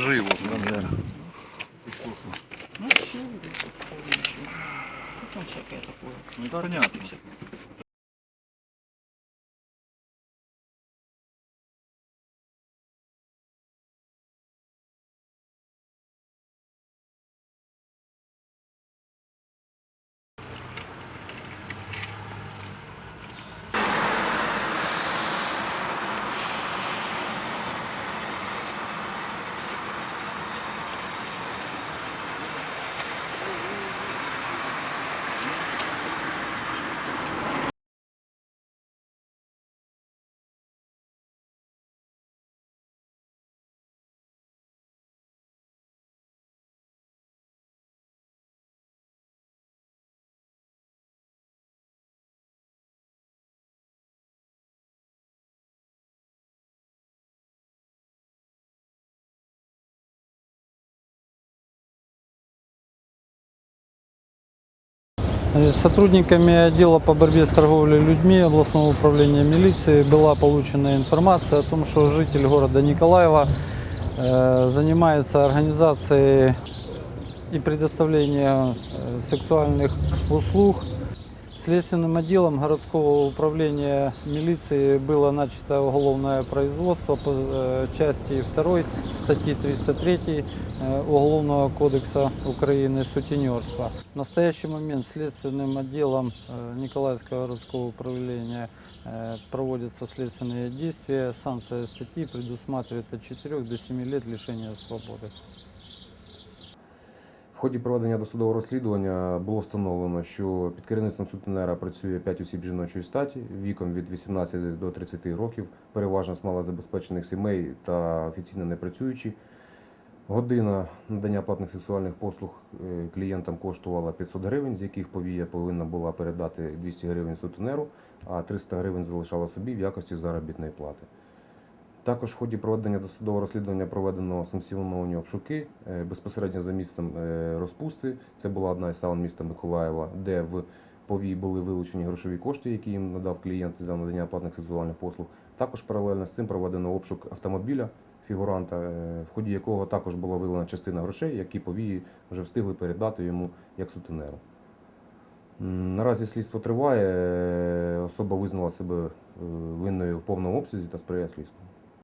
Живо, Бандера. Ну все, Тут Ну там всякое такое. Ну, понятно. С сотрудниками отдела по борьбе с торговлей людьми областного управления милиции была получена информация о том, что житель города Николаева э, занимается организацией и предоставлением э, сексуальных услуг. Следственным отделом городского управления милиции было начато уголовное производство по э, части 2 статьи 303 э, Уголовного кодекса Украины «Сутенерство». В настоящий момент следственным отделом э, Николаевского городского управления э, проводятся следственные действия. Санкция статьи предусматривает от 4 до 7 лет лишения свободы. В ході проведення досудового розслідування було встановлено, що під керівництвом сутенера працює 5 осіб жіночої статі віком від 18 до 30 років, переважно з малозабезпечених сімей та офіційно не працюючі. Година надання платних сексуальних послуг е, клієнтам коштувала 500 гривень, з яких повія повинна була передати 200 гривень сутенеру, а 300 гривень залишала собі в якості заробітної плати. Також в ході проведення досудового розслідування проведено санкціоновані обшуки е, безпосередньо за місцем е, розпусти. Це була одна із саун міста Миколаєва, де в повії були вилучені грошові кошти, які їм надав клієнт за надання платних сексуальних послуг. Також паралельно з цим проведено обшук автомобіля фігуранта, е, в ході якого також була виявлена частина грошей, які повії вже встигли передати йому як сутенеру. Наразі слідство триває. Особа визнала себе винною в повному обсязі та сприяє слідству.